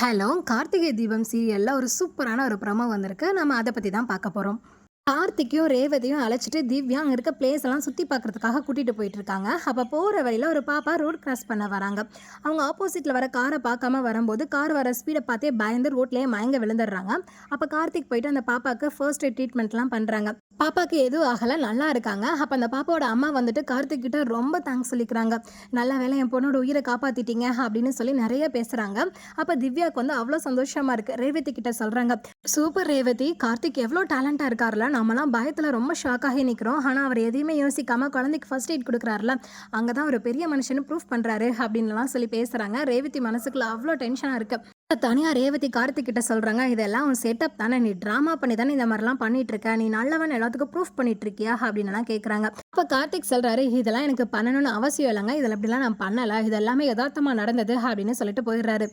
Hello Karthigai Deepam சீரியலில் ஒரு சூப்பரான ஒரு ப்ரமோ வந்திருக்கு. நம்ம அதை பற்றி தான் பார்க்க போகிறோம் கார்த்திக்கையும் ரேவதியும் அழைச்சிட்டு திவ்யா அங்கே இருக்க பிளேஸ் எல்லாம் சுற்றி பார்க்கறதுக்காக கூட்டிகிட்டு போயிட்டு இருக்காங்க. அப்போ போகிற வழியில் ஒரு பாப்பா ரோட் கிராஸ் பண்ண வராங்க. அவங்க ஆப்போசிட்டில் வர காரை பார்க்காம வரும்போது கார் வர ஸ்பீடை பார்த்தே பயந்து ரோட்லேயே மயங்க விழுந்துடுறாங்க. அப்போ கார்த்திக் போயிட்டு அந்த பாப்பாவுக்கு ஃபர்ஸ்ட் எய்ட் ட்ரீட்மெண்ட்லாம் பண்ணுறாங்க பாப்பாக்கு எதுவும் ஆகலை நல்லா இருக்காங்க. அப்போ அந்த பாப்பாவோட அம்மா வந்துட்டு கார்த்திக் கிட்ட ரொம்ப தேங்க்ஸ் சொல்லிக்கிறாங்க. நல்ல வேலை என் பொண்ணோட உயிரை காப்பாற்றிட்டீங்க அப்படின்னு சொல்லி நிறைய பேசுகிறாங்க அப்போ திவ்யாவுக்கு வந்து அவ்வளோ சந்தோஷமாக இருக்குது ரேவதி கிட்ட சொல்கிறாங்க சூப்பர் ரேவதி கார்த்திக் எவ்வளோ டேலண்ட்டாக இருக்கார்ல. நம்மலாம் பயத்தில் ரொம்ப ஷாக் ஆகி நிற்கிறோம் ஆனால் அவர் எதையுமே யோசிக்காமல் குழந்தைக்கு ஃபர்ஸ்ட் எய்ட் கொடுக்குறாருல. அங்கே தான் ஒரு பெரிய மனுஷன் ப்ரூஃப் பண்ணுறாரு அப்படின்லாம் சொல்லி பேசுகிறாங்க ரேவதி மனசுக்குள்ள அவ்வளோ டென்ஷனாக இருக்குது தனியாக ரேவதி கார்த்திக் கிட்ட சொல்கிறாங்க இதெல்லாம் உன் செட்டப் தானே. நீ ட்ராமா பண்ணி தானே இந்த மாதிரிலாம் பண்ணிட்டு இருக்க நீ நல்லவன் எல்லாத்துக்கும் ப்ரூஃப் பண்ணிட்டு இருக்கியா அப்படின்னுலாம் கேட்குறாங்க அப்போ கார்த்திக் சொல்கிறாரு இதெல்லாம் எனக்கு பண்ணணும்னு அவசியம் இல்லைங்க. இதில் இப்படிலாம் நான் பண்ணலை. இது எல்லாமே யதார்த்தமாக நடந்தது அப்படின்னு சொல்லிட்டு போயிடுறாரு.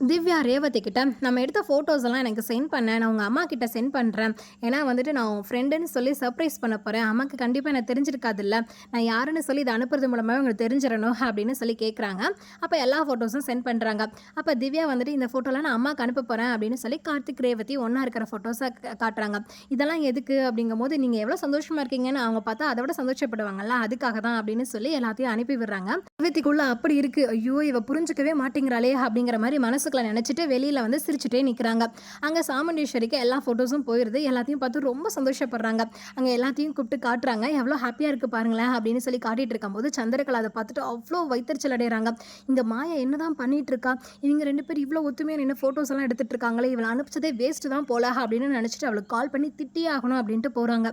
திவ்யா ரேவதி கிட்ட நம்ம எடுத்த ஃபோட்டோஸ் எல்லாம் எனக்கு சென்ட் பண்ணேன் நான் உங்கள் அம்மா கிட்ட சென்ட் பண்ணுறேன் ஏன்னா வந்துட்டு நான் உன் ஃப்ரெண்டுன்னு சொல்லி சர்ப்ரைஸ் பண்ண போகிறேன் அம்மாக்கு கண்டிப்பாக எனக்கு தெரிஞ்சிருக்காதுல்ல. நான் யாருன்னு சொல்லி இதை அனுப்புறது மூலமாக உங்களுக்கு தெரிஞ்சிடணும் அப்படின்னு சொல்லி கேட்குறாங்க அப்போ எல்லா ஃபோட்டோஸும் சென்ட் பண்ணுறாங்க அப்போ திவ்யா வந்துட்டு இந்த ஃபோட்டோலாம் நான் அம்மாக்கு அனுப்ப போகிறேன் அப்படின்னு சொல்லி கார்த்திக் ரேவதி ஒன்றா இருக்கிற ஃபோட்டோஸை காட்டுறாங்க. இதெல்லாம் எதுக்கு? அப்படிங்கும் போது நீங்கள் எவ்வளோ சந்தோஷமாக இருக்கீங்கன்னு அவங்க பார்த்தா அதை விட சந்தோஷப்படுவாங்கல்ல அதுக்காக தான் அப்படின்னு சொல்லி எல்லாத்தையும் அனுப்பி விடுறாங்க. ரேவதிக்குள்ளே அப்படி இருக்குது ஐயோ இவ புரிஞ்சுக்கவே மாட்டேங்கிறாளே அப்படிங்கிற மாதிரி மனசு மனசுக்குள்ள நினச்சிட்டு வெளியில் வந்து சிரிச்சுட்டே நிற்கிறாங்க அங்கே சாமுண்டீஸ்வரிக்கு எல்லா ஃபோட்டோஸும் போயிடுது எல்லாத்தையும் பார்த்து ரொம்ப சந்தோஷப்படுறாங்க. அங்கே எல்லாத்தையும் கூப்பிட்டு காட்டுறாங்க. எவ்வளோ ஹாப்பியாக இருக்குது பாருங்களேன் அப்படின்னு சொல்லி காட்டிட்டு இருக்கும்போது சந்திரகலா அதை பார்த்துட்டு அவ்வளோ வைத்தறிச்சல் அடைகிறாங்க இந்த மாயா என்னதான் பண்ணிட்டு இருக்கா? இவங்க ரெண்டு பேர் இவ்வளோ ஒத்துமையாக நின்று ஃபோட்டோஸ் எல்லாம் எடுத்துட்டு இருக்காங்களே. இவளை அனுப்பிச்சதே வேஸ்ட்டு தான் போல அப்படின்னு நினச்சிட்டு அவளுக்கு கால் பண்ணி திட்டியே ஆகணும் அப்படின்ட்டு போகிறாங்க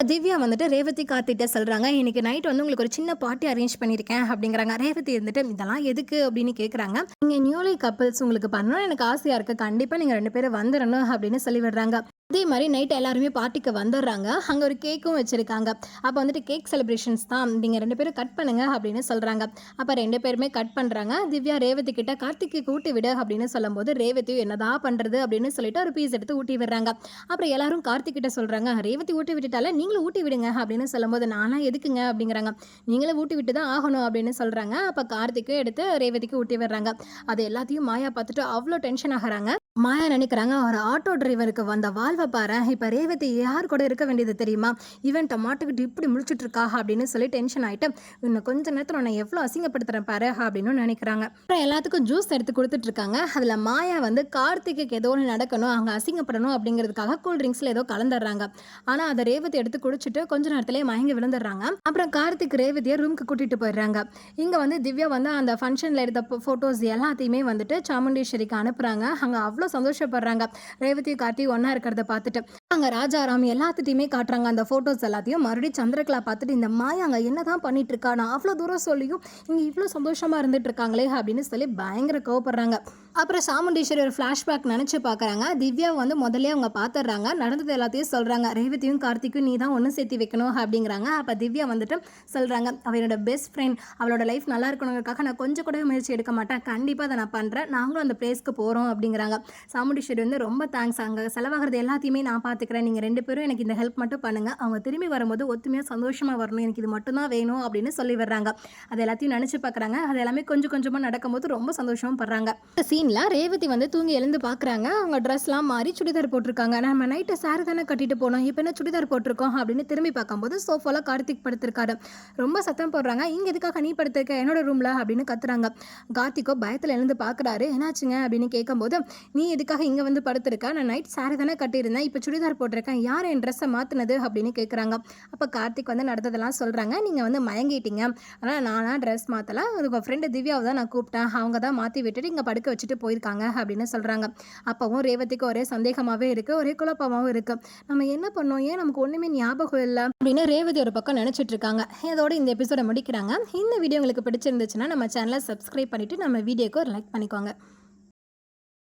திவ்யா வந்துட்டு ரேவதி கார்த்திட்ட சொல்கிறாங்க இன்னைக்கு நைட் வந்து உங்களுக்கு ஒரு சின்ன பார்ட்டி அரேஞ்ச் பண்ணியிருக்கேன் அப்படிங்கிறாங்க. ரேவதி இருந்துட்டு இதெல்லாம் எதுக்கு? அப்படின்னு கேட்குறாங்க நீங்கள் நியூலி கப்பல்ஸ் உங்களுக்கு பண்ணணும் எனக்கு ஆசையாக இருக்குது கண்டிப்பாக நீங்கள் ரெண்டு பேரும் வந்துடணும் அப்படின்னு சொல்லி விடுறாங்க அதே மாதிரி நைட் எல்லாருமே பார்ட்டிக்கு வந்துடுறாங்க. அங்கே ஒரு கேக்கும் வச்சுருக்காங்க. அப்போ வந்துட்டு கேக் செலிப்ரேஷன்ஸ் தான். நீங்கள் ரெண்டு பேரும் கட் பண்ணுங்க அப்படின்னு சொல்கிறாங்க அப்போ ரெண்டு பேருமே கட் பண்ணுறாங்க திவ்யா ரேவதி கிட்ட கார்த்திக்கு ஊட்டி விடு அப்படின்னு சொல்லும்போது ரேவதியும் என்னதான் பண்ணுறது அப்படின்னு சொல்லிட்டு ஒரு பீஸ் எடுத்து ஊட்டி விடுறாங்க. அப்புறம் எல்லாரும் கார்த்திக் கிட்ட சொல்கிறாங்க ரேவதி ஊட்டி விட்டுட்டால நீங்களும் ஊட்டி விடுங்க அப்படின்னு சொல்லும்போது நானும் எதுக்குங்க? அப்படிங்கிறாங்க. நீங்களும் ஊட்டி விட்டு தான் ஆகணும் அப்படின்னு சொல்கிறாங்க அப்போ கார்த்திக்கும் எடுத்து ரேவதிக்கு ஊட்டி விடுறாங்க. அது எல்லாத்தையும் மாயா பார்த்துட்டு அவ்வளோ டென்ஷன் ஆகிறாங்க. மாயா நினைக்கிறாங்க ஒரு ஆட்டோ டிரைவருக்கு வந்த வாழ்வை பாரு இப்போ ரேவதி யார் கூட இருக்க வேண்டியது தெரியுமா? இவன் மாட்டுக்கிட்டு இப்படி முழிச்சிட்டு இருக்கா? அப்படின்னு சொல்லி டென்ஷன் ஆகிட்டு இன்னும் கொஞ்ச நேரத்தில் உன்னை எவ்வளோ அசிங்கப்படுத்துகிறேன் பாரு அப்படின்னு நினைக்கிறாங்க. அப்புறம் எல்லாத்துக்கும் ஜூஸ் எடுத்து கொடுத்துட்டு இருக்காங்க. அதில் மாயா வந்து கார்த்திக்கு ஏதோ ஒன்று நடக்கணும் அங்கே அசிங்கப்படணும் அப்படிங்கிறதுக்காக கூல் ட்ரிங்க்ஸில் ஏதோ கலந்துடுறாங்க. ஆனால் அதை ரேவதி எடுத்து குடிச்சிட்டு கொஞ்ச நேரத்துலேயே மயங்கி விழுந்துடுறாங்க. அப்புறம் கார்த்திக் ரேவதியை ரூமுக்கு கூட்டிகிட்டு போயிடுறாங்க. இங்கே வந்து திவ்யா வந்து அந்த ஃபங்க்ஷனில் எடுத்த ஃபோட்டோஸ் எல்லாத்தையுமே வந்துட்டு சாமுண்டீஸ்வரிக்கு அனுப்புகிறாங்க அங்கே அவ்வளோ சந்தோஷப்படுறாங்க. ரேவதி கார்த்தி ஒன்றா இருக்கிறத பார்த்துட்டு. அங்கே ராஜாராம் எல்லாத்துட்டையுமே காட்டுறாங்க. அந்த ஃபோட்டோஸ் எல்லாத்தையும் மறுபடியும் சந்திரகலா பார்த்துட்டு இந்த மாயா அங்கே என்ன தான் பண்ணிட்டு இருக்கா நான் அவ்வளோ தூரம் சொல்லியும் இங்கே இவ்வளோ சந்தோஷமாக இருந்துட்டு இருக்காங்களே அப்படின்னு சொல்லி பயங்கர கோவப்படுறாங்க. அப்புறம் சாமுண்டீஸ்வரி ஒரு ஃப்ளாஷ்பேக் நினச்சி பார்க்குறாங்க. திவ்யா வந்து முதல்ல அவங்க பார்த்துடுறாங்க நடந்தது எல்லாத்தையும் சொல்கிறாங்க ரேவதியும் கார்த்திக்கும் நீ தான் ஒன்று சேர்த்து வைக்கணும் அப்படிங்கிறாங்க. அப்போ திவ்யா வந்துட்டு சொல்கிறாங்க அவளோட பெஸ்ட் ஃப்ரெண்ட் அவளோட லைஃப் நல்லா இருக்கணுங்கிறக்காக நான் கொஞ்சம் கூட முயற்சி எடுக்க மாட்டேன். கண்டிப்பாக அதை நான் பண்ணுறேன் நாங்களும் அந்த பிளேஸ்க்கு போகிறோம் அப்படிங்கிறாங்க. சாமுண்டீஸ்வரி வந்து ரொம்ப தேங்க்ஸ் அங்கே செலவாகிறது எல்லாத்தையுமே நான் பார்த்துக்கிறேன் நீங்கள் ரெண்டு பேரும் எனக்கு இந்த ஹெல்ப் மட்டும் பண்ணுங்கள் அவங்க திரும்பி வரும்போது ஒத்துமையாக சந்தோஷமாக வரணும். எனக்கு இது மட்டும்தான் வேணும் அப்படின்னு சொல்லி வர்றாங்க அது எல்லாத்தையும் நினச்சி பார்க்குறாங்க அது எல்லாமே கொஞ்சம் கொஞ்சமாக நடக்கும்போது ரொம்ப சந்தோஷமும் படுறாங்க. இந்த சீனில் ரேவதி வந்து தூங்கி எழுந்து பார்க்குறாங்க அவங்க ட்ரெஸ்லாம் மாறி சுடிதார் போட்டிருக்காங்க. நம்ம நைட்டு சாரி தானே கட்டிட்டு போனோம். இப்போ என்ன சுடிதார் போட்டிருக்கோம் அப்படின்னு திரும்பி பார்க்கும்போது சோஃபாவில் கார்த்திக் படுத்திருக்காரு. ரொம்ப சத்தம் போடுறாங்க. இங்கே எதுக்காக நீ படுத்திருக்க? என்னோட ரூமில் அப்படின்னு கத்துறாங்க. கார்த்திக்கோ பயத்தில் எழுந்து பார்க்குறாரு என்னாச்சுங்க அப்படின்னு கேட்கும்போது நீ எதுக்காக இங்கே வந்து படுத்திருக்கா? நான் நைட் சாரி தானே கட்டியிருந்தேன். இப்போ சுடிதார் போட்டிருக்கேன். யார் என் ட்ரெஸ்ஸை மாற்றினது அப்படின்னு கேட்குறாங்க அப்போ கார்த்திக் வந்து நடந்ததெல்லாம் சொல்கிறாங்க நீங்கள் வந்து மயங்கிட்டீங்க. ஆனால் நானாக ட்ரெஸ் மாற்றலை உங்கள் ஃப்ரெண்டு திவ்யாவை தான் நான் கூப்பிட்டேன். அவங்க தான் மாற்றி விட்டுட்டு இங்கே படுக்க வச்சுட்டு போயிருக்காங்க அப்படின்னு சொல்கிறாங்க அப்போவும் ரேவதிக்கு ஒரே சந்தேகமாகவே இருக்குது ஒரே குழப்பமாகவும் இருக்குது நம்ம என்ன பண்ணோம்? ஏன் நமக்கு ஒன்றுமே ஞாபகம் இல்லை? அப்படின்னு ரேவதி ஒரு பக்கம் நினச்சிட்டு இருக்காங்க. இதோட இந்த எபிசோடை முடிக்கிறாங்க. இந்த வீடியோ உங்களுக்கு பிடிச்சிருந்துச்சுன்னா நம்ம சேனலை சப்ஸ்கிரைப் பண்ணிவிட்டு நம்ம வீடியோக்கு ஒரு லைக் பண்ணிக்கோங்க.